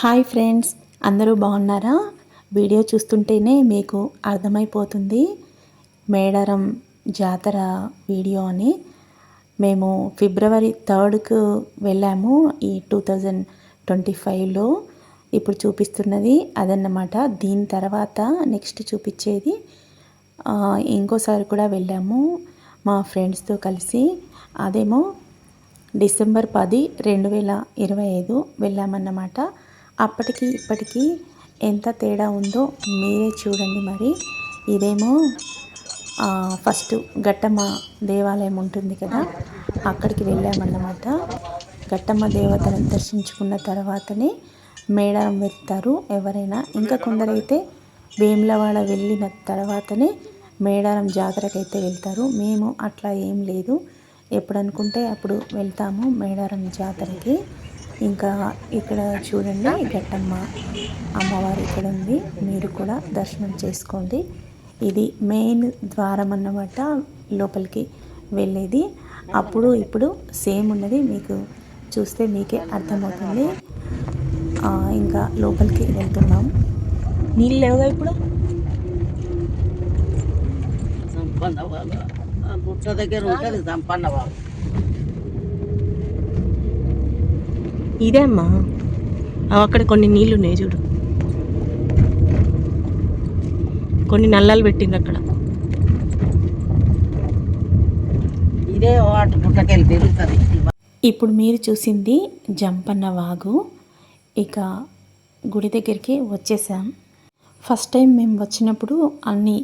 Hi friends అందరూ బాగున్నారా? Video చూస్తుంటేనే మీకు అర్థమైపోతుంది. మేడారం జాతర వీడియో అని. మేము ఫిబ్రవరి థర్డ్కు వెళ్ళాము ఈ టూ థౌజండ్ ట్వంటీ ఫైవ్లో. ఇప్పుడు చూపిస్తున్నది అదన్నమాట. దీని తర్వాత నెక్స్ట్ చూపించేది ఇంకోసారి కూడా వెళ్ళాము మా ఫ్రెండ్స్తో కలిసి. అదేమో డిసెంబర్ పది రెండు వేల ఇరవై ఐదు వెళ్ళామన్నమాట. అప్పటికి ఇప్పటికీ ఎంత తేడా ఉందో మీరే చూడండి మరి. ఇదేమో ఫస్ట్ ఘట్టమ్మ దేవాలయం ఉంటుంది కదా అక్కడికి వెళ్ళామన్నమాట. ఘట్టమ్మ దేవతను దర్శించుకున్న తర్వాతనే మేడారం వెళ్తారు ఎవరైనా. ఇంకా కొందరైతే వేములవాడ వెళ్ళిన తర్వాతనే మేడారం జాతరకైతే వెళ్తారు. మేము అట్లా ఏం లేదు. ఎప్పుడు అనుకుంటే అప్పుడు వెళ్తాము మేడారం జాతరకి. ఇంకా ఇక్కడ చూడండి గట్టమ్మ అమ్మవారు ఇక్కడ ఉంది. మీరు కూడా దర్శనం చేసుకోండి. ఇది మెయిన్ ద్వారం అన్నమాట. లోపలికి వెళ్ళేది. అప్పుడు ఇప్పుడు సేమ్ ఉన్నది. మీకు చూస్తే మీకే అర్థమవుతుంది. ఇంకా లోపలికి వెళ్తున్నాం. నీళ్ళు లేవుగా ఇప్పుడు? దగ్గర ఉంటుంది సంపన్న బాబు. ఇదే అమ్మా అక్కడ కొన్ని నీళ్ళు ఉన్నాయి చూడు. కొన్ని నల్లలు పెట్టింది అక్కడ. ఇదే ఇప్పుడు మీరు చూసింది జంపన్న వాగు. ఇక గుడి దగ్గరికి వచ్చేసాం. ఫస్ట్ టైం మేము వచ్చినప్పుడు అన్ని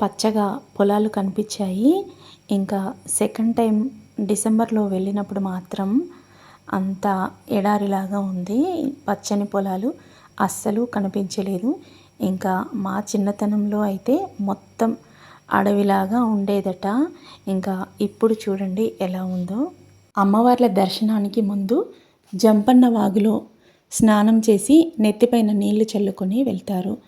పచ్చగా పొలాలు కనిపించాయి. ఇంకా సెకండ్ టైం డిసెంబర్లో వెళ్ళినప్పుడు మాత్రం అంత ఎడారిలాగా ఉంది. పచ్చని పొలాలు అస్సలు కనిపించలేదు. ఇంకా మా చిన్నతనంలో అయితే మొత్తం అడవిలాగా ఉండేదట. ఇంకా ఇప్పుడు చూడండి ఎలా ఉందో. అమ్మవార్ల దర్శనానికి ముందు జంపన్న వాగులో స్నానం చేసి నెత్తిపైన నీళ్ళు చల్లుకొని వెళ్తారు.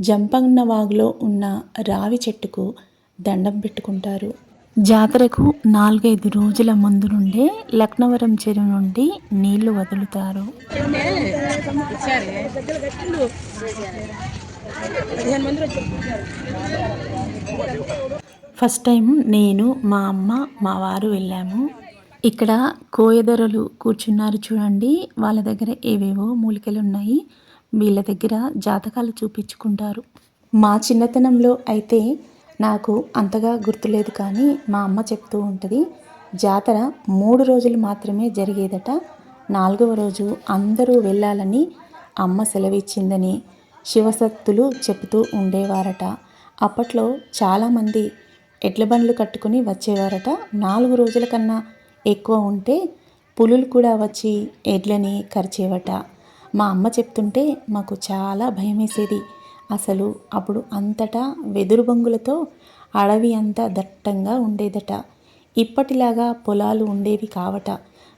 జంపన్న వాగులో ఉన్న రావి చెట్టుకు దండం పెట్టుకుంటారు. జాతరకు నాలుగైదు రోజుల ముందు నుండే లక్నవరం చెరువు నుండి నీళ్ళు వదులుతారు. ఫస్ట్ టైం నేను మా అమ్మ మా వారు వెళ్ళాము. ఇక్కడ కోయదొరలు కూర్చున్నారు చూడండి. వాళ్ళ దగ్గర ఏవేవో మూలికలు ఉన్నాయి వీళ్ళ దగ్గర జాతకాలు చూపించుకుంటారు. మా చిన్నతనంలో అయితే నాకు అంతగా గుర్తులేదు కానీ మా అమ్మ చెప్తూ ఉంటుంది జాతర మూడు రోజులు మాత్రమే జరిగేదట. నాలుగవ రోజు అందరూ వెళ్ళాలని అమ్మ సెలవిచ్చిందని శివసత్తులు చెబుతూ ఉండేవారట. అప్పట్లో చాలామంది ఎడ్ల బండ్లు కట్టుకుని వచ్చేవారట. నాలుగు రోజుల కన్నా ఎక్కువ ఉంటే పులులు కూడా వచ్చి ఎడ్లని కరిచేవట. మా అమ్మ చెప్తుంటే మాకు చాలా భయమేసేది. అసలు అప్పుడు అంతటా వెదురు బొంగులతో అడవి అంతా దట్టంగా ఉండేదట. ఇప్పటిలాగా పొలాలు ఉండేవి కావట.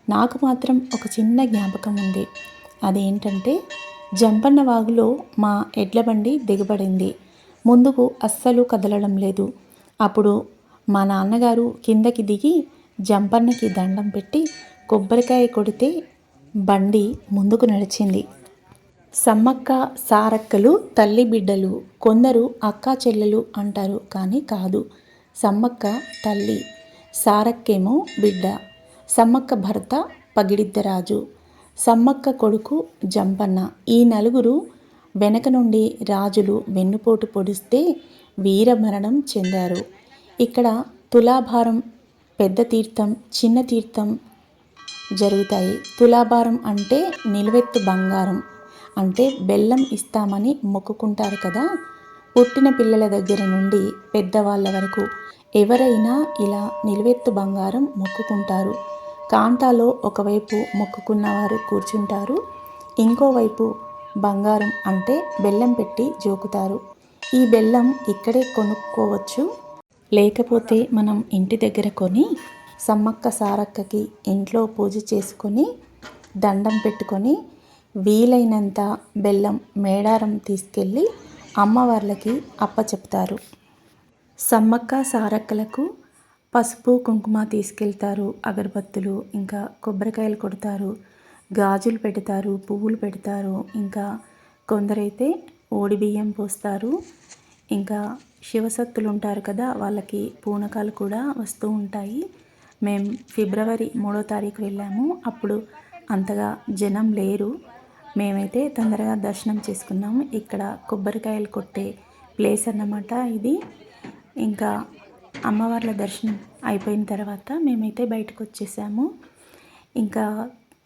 నాకు మాత్రం ఒక చిన్న జ్ఞాపకం ఉంది. అదేంటంటే జంపన్న వాగులో మా ఎడ్ల బండి దిగబడింది. ముందుకు అస్సలు కదలడం లేదు. అప్పుడు మా నాన్నగారు కిందకి దిగి జంపన్నకి దండం పెట్టి కొబ్బరికాయ కొడితే బండి ముందుకు నడిచింది. సమ్మక్క సారక్కలు తల్లి బిడ్డలు కొందరు అక్కా చెల్లెలు అంటారు కానీ కాదు. సమ్మక్క తల్లి సారక్కేమో బిడ్డ. సమ్మక్క భర్త పగిడిద్దరాజు. సమ్మక్క కొడుకు జంపన్న. ఈ నలుగురు వెనక నుండి రాజులు వెన్నుపోటు పొడిస్తే వీరమరణం చెందారు. ఇక్కడ తులాభారం పెద్ద తీర్థం చిన్న తీర్థం జరుగుతాయి. తులాభారం అంటే నిలువెత్తు బంగారం. అంటే బెల్లం ఇస్తామని మొక్కుకుంటారు కదా. పుట్టిన పిల్లల దగ్గర నుండి పెద్దవాళ్ళ వరకు ఎవరైనా ఇలా నిలువెత్తు బంగారం మొక్కుకుంటారు. కాంటాలో ఒకవైపు మొక్కుకున్నవారు కూర్చుంటారు. ఇంకోవైపు బంగారం అంటే బెల్లం పెట్టి జోకుతారు. ఈ బెల్లం ఇక్కడే కొనుక్కోవచ్చు. లేకపోతే మనం ఇంటి దగ్గర కొని సమ్మక్క సారక్కకి ఇంట్లో పూజ చేసుకొని దండం పెట్టుకొని వీలైనంత బెల్లం మేడారం తీసుకెళ్ళి అమ్మవార్లకి అప్పచెప్తారు. సమ్మక్క సారక్కలకు పసుపు కుంకుమ తీసుకెళ్తారు అగరబత్తులు ఇంకా కొబ్బరికాయలు కొడతారు గాజులు పెడతారు పువ్వులు పెడతారు ఇంకా కొందరైతే ఓడి బియ్యం పోస్తారు ఇంకా శివసత్తులు ఉంటారు కదా వాళ్ళకి పూనకాలు కూడా వస్తూ ఉంటాయి. మేము ఫిబ్రవరి మూడో తారీఖు వెళ్ళాము అప్పుడు అంతగా జనం లేరు. మేమైతే తొందరగా దర్శనం చేసుకున్నాము. ఇక్కడ కొబ్బరికాయలు కొట్టే ప్లేస్ అన్నమాట ఇది. ఇంకా అమ్మవార్ల దర్శనం అయిపోయిన తర్వాత మేమైతే బయటకు వచ్చేసాము. ఇంకా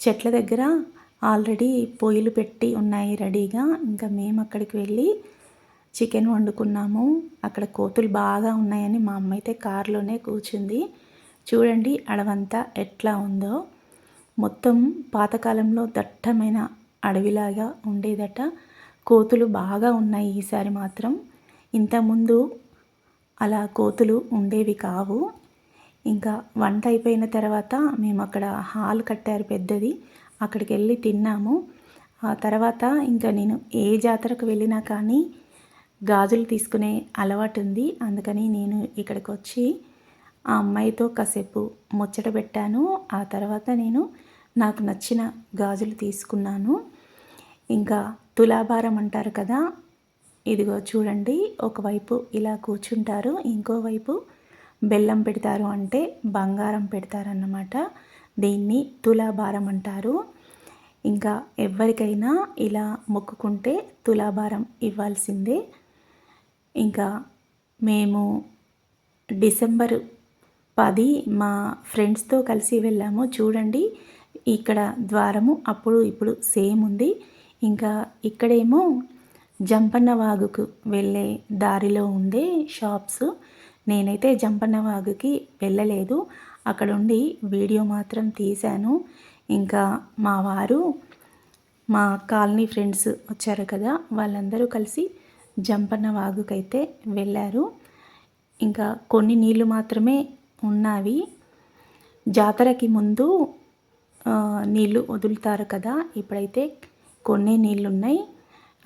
చెట్ల దగ్గర ఆల్రెడీ పొయ్యిలు పెట్టి ఉన్నాయి రెడీగా. ఇంకా మేము అక్కడికి వెళ్ళి చికెన్ వండుకున్నాము. అక్కడ కోతులు బాగా ఉన్నాయని మా అమ్మ అయితే కారులోనే కూర్చుంది. చూడండి అడవంతా ఎట్లా ఉందో. మొత్తం పాతకాలంలో దట్టమైన అడవిలాగా ఉండేదట. కోతులు బాగా ఉన్నాయి ఈసారి మాత్రం. ఇంతకుముందు అలా కోతులు ఉండేవి కావు. ఇంకా వంట అయిపోయిన తర్వాత మేము అక్కడ హాల్ కట్టారు పెద్దది. అక్కడికి వెళ్ళి తిన్నాము. ఆ తర్వాత ఇంకా నేను ఏ జాతరకు వెళ్ళినా కానీ గాజులు తీసుకునే అలవాటు ఉంది అందుకని నేను ఇక్కడికి వచ్చి ఆ అమ్మాయితో కాసేపు ముచ్చట పెట్టాను. ఆ తర్వాత నేను నాకు నచ్చిన గాజులు తీసుకున్నాను. ఇంకా తులాభారం అంటారు కదా ఇదిగో చూడండి ఒకవైపు ఇలా కూర్చుంటారు ఇంకోవైపు బెల్లం పెడతారు అంటే బంగారం పెడతారన్నమాట. దీన్ని తులాభారం అంటారు. ఇంకా ఎవరికైనా ఇలా మొక్కుకుంటే తులాభారం ఇవ్వాల్సిందే. ఇంకా మేము డిసెంబర్ పది మా ఫ్రెండ్స్తో కలిసి వెళ్ళాము. చూడండి ఇక్కడ ద్వారము అప్పుడు ఇప్పుడు సేమ్ ఉంది. ఇంకా ఇక్కడేమో జంపన్నవాగుకు వెళ్ళే దారిలో ఉండే షాప్స్. నేనైతే జంపన్నవాగుకి వెళ్ళలేదు. అక్కడ ఉండి వీడియో మాత్రం తీశాను. ఇంకా మా వారు మా కాలనీ ఫ్రెండ్స్ వచ్చారు కదా వాళ్ళందరూ కలిసి జంపన్నవాగుకైతే వెళ్ళారు. ఇంకా కొన్ని నీళ్ళు మాత్రమే ఉన్నవి. జాతరకి ముందు నీళ్ళు వదులుతారు కదా. ఇప్పుడైతే కొన్ని నీళ్ళు ఉన్నాయి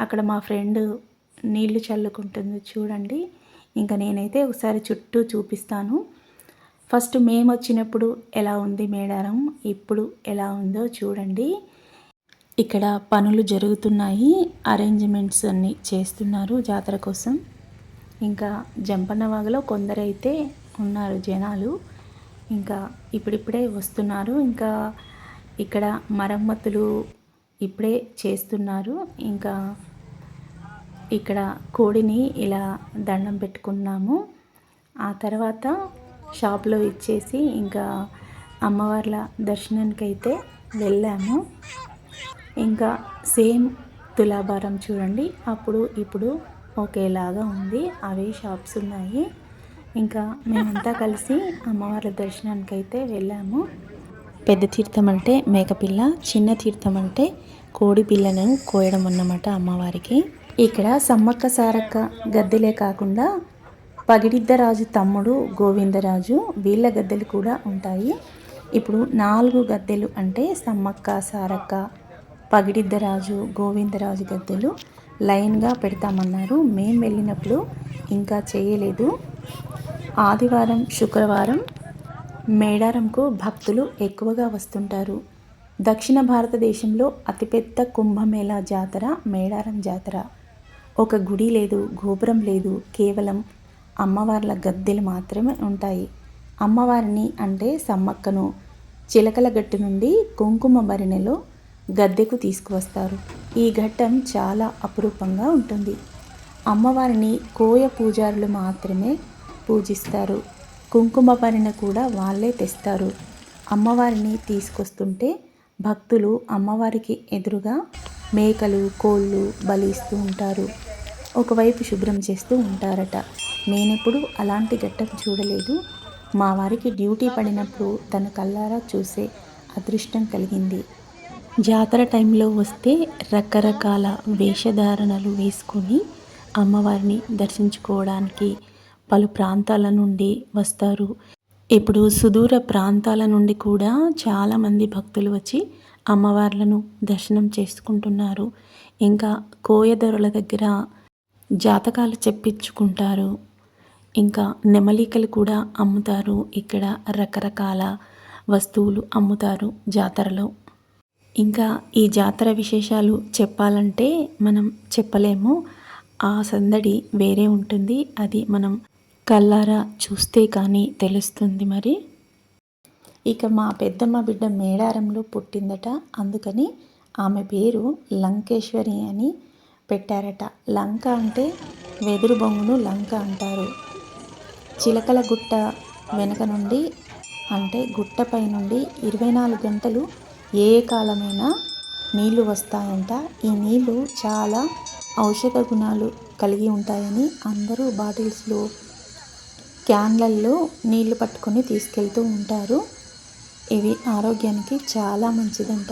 అక్కడ మా ఫ్రెండ్ నీళ్ళు చల్లుకుంటుంది చూడండి. ఇంకా నేనైతే ఒకసారి చుట్టూ చూపిస్తాను. ఫస్ట్ మేము వచ్చినప్పుడు ఎలా ఉంది మేడారం? ఇప్పుడు ఎలా ఉందో చూడండి. ఇక్కడ పనులు జరుగుతున్నాయి. అరేంజ్మెంట్స్ అన్నీ చేస్తున్నారు జాతర కోసం. ఇంకా జంపన్నవాగలో కొందరైతే ఉన్నారు జనాలు. ఇంకా ఇప్పుడిప్పుడే వస్తున్నారు. ఇంకా ఇక్కడ మరమ్మతులు ఇప్పుడే చేస్తున్నారు. ఇంకా ఇక్కడ కోడిని ఇలా దండం పెట్టుకున్నాము. ఆ తర్వాత షాప్లో ఇచ్చేసి ఇంకా అమ్మవార్ల దర్శనానికి అయితే వెళ్ళాము. ఇంకా సేమ్ తులాభారం చూడండి. అప్పుడు ఇప్పుడు ఒకేలాగా ఉంది. అవే షాప్స్ ఉన్నాయి. ఇంకా మేమంతా కలిసి అమ్మవార్ల దర్శనానికి అయితే వెళ్ళాము. పెద్ద తీర్థం అంటే మేకపిల్ల చిన్న తీర్థం అంటే కోడి పిల్లను కోయడం అన్నమాట అమ్మవారికి. ఇక్కడ సమ్మక్క సారక్క గద్దెలే కాకుండా పగిడిద్దరాజు తమ్ముడు గోవిందరాజు వీళ్ళ గద్దెలు కూడా ఉంటాయి. ఇప్పుడు నాలుగు గద్దెలు అంటే సమ్మక్క సారక్క పగిడిద్దరాజు గోవిందరాజు గద్దెలు లైన్గా పెడతామన్నారు. మేము వెళ్ళినప్పుడు ఇంకా చేయలేదు. ఆదివారం శుక్రవారం మేడారంకు భక్తులు ఎక్కువగా వస్తుంటారు. దక్షిణ భారతదేశంలో అతిపెద్ద కుంభమేళా జాతర మేడారం జాతర. ఒక గుడి లేదు గోపురం లేదు కేవలం అమ్మవార్ల గద్దెలు మాత్రమే ఉంటాయి. అమ్మవారిని అంటే సమ్మక్కను. చిలకల గట్టు నుండి కుంకుమ భరిణెలో గద్దెకు తీసుకువస్తారు. ఈ ఘట్టం చాలా అపురూపంగా ఉంటుంది. అమ్మవారిని కోయ పూజారులు మాత్రమే పూజిస్తారు. కుంకుమ పరిన కూడా వాళ్ళే తెస్తారు. అమ్మవారిని తీసుకొస్తుంటే భక్తులు అమ్మవారికి ఎదురుగా మేకలు కోళ్ళు బలిస్తూ ఉంటారు. ఒకవైపు శుభ్రం చేస్తూ ఉంటారట. నేనెప్పుడు అలాంటి ఘట్టం చూడలేదు. మా వారికి డ్యూటీ పడినప్పుడు తన కల్లారా చూసే అదృష్టం కలిగింది. జాతర టైంలో వస్తే రకరకాల వేషధారణలు వేసుకొని అమ్మవారిని దర్శించుకోవడానికి పలు ప్రాంతాల నుండి వస్తారు. ఇప్పుడు సుదూర ప్రాంతాల నుండి కూడా చాలామంది భక్తులు వచ్చి అమ్మవార్లను దర్శనం చేసుకుంటున్నారు. ఇంకా కోయదొరల దగ్గర జాతకాలు చెప్పించుకుంటారు. ఇంకా నెమలికలు కూడా అమ్ముతారు. ఇక్కడ రకరకాల వస్తువులు అమ్ముతారు జాతరలో. ఇంకా ఈ జాతర విశేషాలు చెప్పాలంటే మనం చెప్పలేము. ఆ సందడి వేరే ఉంటుంది. అది మనం కళ్ళారా చూస్తే కానీ తెలుస్తుంది మరి. ఇక మా పెద్దమ్మ బిడ్డ మేడారంలో పుట్టిందట. అందుకని ఆమె పేరు లంకేశ్వరి అని పెట్టారట. లంక అంటే వెదురు బొంగును లంక అంటారు. చిలకల గుట్ట వెనుక నుండి అంటే గుట్టపై నుండి ఇరవై నాలుగు గంటలు ఏ కాలమైనా నీళ్ళు వస్తాయంట. ఈ నీళ్ళు చాలా ఔషధ గుణాలు కలిగి ఉంటాయని అందరూ బాటిల్స్లో క్యాన్లల్లో నీళ్ళు పట్టుకొని తీసుకెళ్తూ ఉంటారు. ఇవి ఆరోగ్యానికి చాలా మంచిదంట.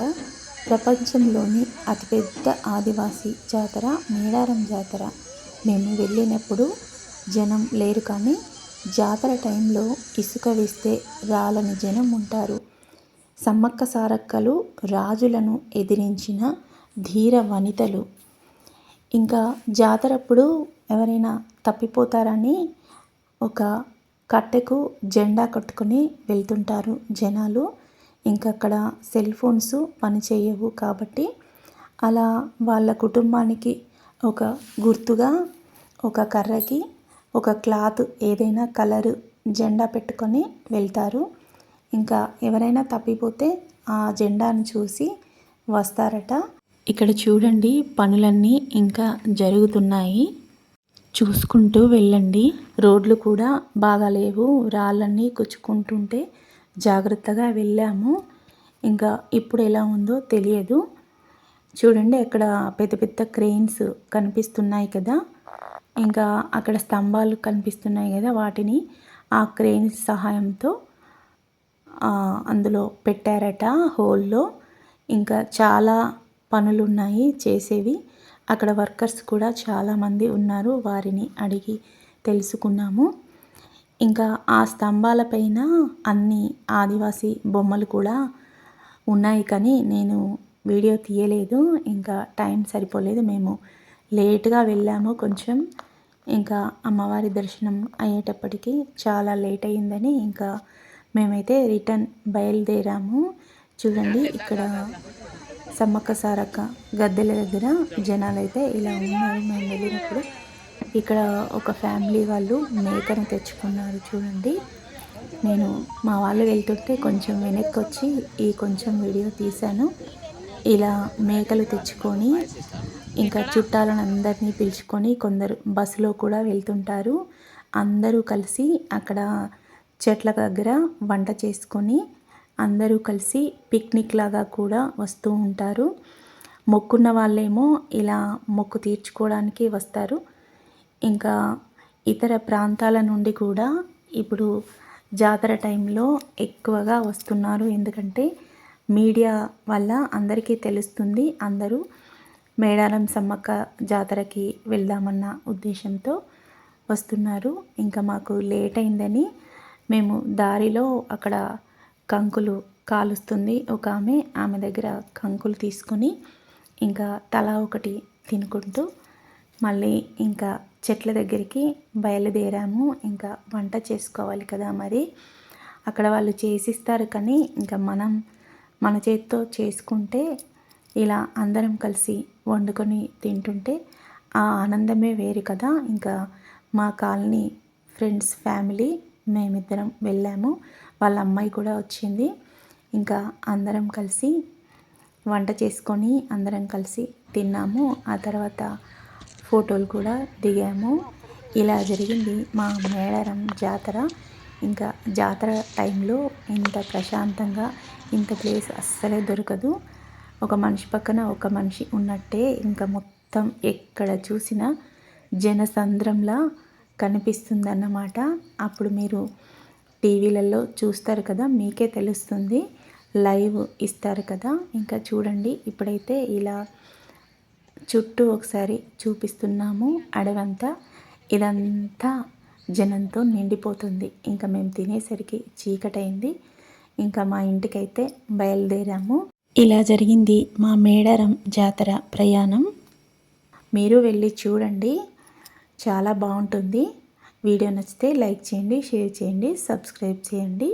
ప్రపంచంలోని అతిపెద్ద ఆదివాసీ జాతర మేడారం జాతర. మేము వెళ్ళినప్పుడు జనం లేరు కానీ జాతర టైంలో ఇసుక వేస్తే రాలని జనం ఉంటారు. సమ్మక్క సారక్కలు రాజులను ఎదిరించిన ధీర వనితలు. ఇంకా జాతరప్పుడు ఎవరైనా తప్పిపోతారని ఒక కట్టెకు జెండా కట్టుకొని వెళ్తుంటారు జనాలు. ఇంకా అక్కడ సెల్ ఫోన్స్ పనిచేయవు కాబట్టి అలా వాళ్ళ కుటుంబానికి ఒక గుర్తుగా ఒక కర్రకి ఒక క్లాత్ ఏదైనా కలర్ జెండా పెట్టుకొని వెళ్తారు. ఇంకా ఎవరైనా తప్పిపోతే ఆ జెండాను చూసి వస్తారట. ఇక్కడ చూడండి పనులన్నీ ఇంకా జరుగుతున్నాయి. చూసుకుంటూ వెళ్ళండి. రోడ్లు కూడా బాగాలేవు రాళ్ళన్నీ కుచ్చుకుంటుంటే జాగ్రత్తగా వెళ్ళాము. ఇంకా ఇప్పుడు ఎలా ఉందో తెలియదు. చూడండి అక్కడ పెద్ద పెద్ద క్రెయిన్స్ కనిపిస్తున్నాయి కదా. ఇంకా అక్కడ స్తంభాలు కనిపిస్తున్నాయి కదా వాటిని. ఆ క్రెయిన్స్ సహాయంతో అందులో పెట్టారట హోల్లో. ఇంకా చాలా పనులు ఉన్నాయి చేసేవి. అక్కడ వర్కర్స్ కూడా చాలామంది ఉన్నారు. వారిని అడిగి తెలుసుకున్నాము. ఇంకా ఆ స్తంభాలపైన అన్ని ఆదివాసీ బొమ్మలు కూడా ఉన్నాయి కానీ నేను వీడియో తీయలేదు. ఇంకా టైం సరిపోలేదు. మేము లేట్గా వెళ్ళాము కొంచెం. ఇంకా అమ్మవారి దర్శనం అయ్యేటప్పటికి చాలా లేట్ అయిందని ఇంకా మేమైతే రిటర్న్ బయలుదేరాము. చూడండి ఇక్కడ సమ్మక్క సారక్క గద్దెల దగ్గర జనాలు అయితే ఇలా ఉన్నారు మేము వెళ్ళినప్పుడు ఇక్కడ ఒక ఫ్యామిలీ వాళ్ళు మేకను తెచ్చుకున్నారు చూడండి. నేను మా వాళ్ళు వెళ్తుంటే కొంచెం వెనక్కి వచ్చి ఈ కొంచెం వీడియో తీశాను. ఇలా మేకలు తెచ్చుకొని ఇంకా చుట్టాలను అందరినీ పిలుచుకొని కొందరు బస్సులో కూడా వెళ్తుంటారు. అందరూ కలిసి అక్కడ చెట్ల దగ్గర వంట చేసుకొని అందరూ కలిసి పిక్నిక్ లాగా కూడా వస్తూ ఉంటారు. మొక్కున్న వాళ్ళేమో ఇలా మొక్కు తీర్చుకోవడానికి వస్తారు. ఇంకా ఇతర ప్రాంతాల నుండి కూడా ఇప్పుడు జాతర టైంలో ఎక్కువగా వస్తున్నారు. ఎందుకంటే మీడియా వల్ల అందరికీ తెలుస్తుంది అందరూ మేడారం సమ్మక్క జాతరకి వెళ్దామన్న ఉద్దేశంతో వస్తున్నారు. ఇంకా మాకు లేట్ అయిందని మేము దారిలో అక్కడ కంకులు కాలుస్తుంది. ఒక ఆమె ఆమె దగ్గర కంకులు తీసుకొని ఇంకా తలా ఒకటి తినుకుంటూ మళ్ళీ ఇంకా చెట్ల దగ్గరికి బయలుదేరాము. ఇంకా వంట చేసుకోవాలి కదా మరి. అక్కడ వాళ్ళు చేసిస్తారు కానీ ఇంకా మనం మన చేతితో చేసుకుంటే ఇలా అందరం కలిసి వండుకొని తింటుంటే ఆ ఆనందమే వేరు కదా. ఇంకా మా కాలనీ ఫ్రెండ్స్ ఫ్యామిలీ మేమిద్దరం వెళ్ళాము. వాళ్ళ అమ్మాయి కూడా వచ్చింది. ఇంకా అందరం కలిసి వంట చేసుకొని అందరం కలిసి తిన్నాము. ఆ తర్వాత ఫోటోలు కూడా దిగాము. ఇలా జరిగింది మా మేడారం జాతర. ఇంకా జాతర టైంలో ఇంత ప్రశాంతంగా ఇంత ప్లేస్ అస్సలే దొరకదు. ఒక మనిషి పక్కన ఒక మనిషి ఉన్నట్టే ఇంకా మొత్తం ఎక్కడ చూసినా జనసంద్రంలా కనిపిస్తుందన్నమాట. అప్పుడు మీరు టీవీలలో చూస్తారు కదా మీకే తెలుస్తుంది. లైవ్ ఇస్తారు కదా. ఇంకా చూడండి ఇప్పుడైతే ఇలా చుట్టూ ఒకసారి చూపిస్తున్నాము. అడవంతా ఇదంతా జనంతో నిండిపోతుంది. ఇంకా మేము తినేసరికి చీకటైంది. ఇంకా మా ఇంటికైతే బయలుదేరాము. ఇలా జరిగింది మా మేడారం జాతర ప్రయాణం. మీరు వెళ్ళి చూడండి చాలా బాగుంటుంది. వీడియో నచ్చితే లైక్ చేయండి షేర్ చేయండి సబ్స్క్రైబ్ చేయండి.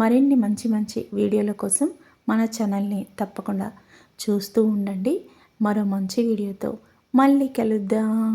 మరిన్ని మంచి మంచి వీడియోల కోసం మన ఛానల్ని తప్పకుండా చూస్తూ ఉండండి. మరో మంచి వీడియోతో మళ్ళీ కలుద్దాం.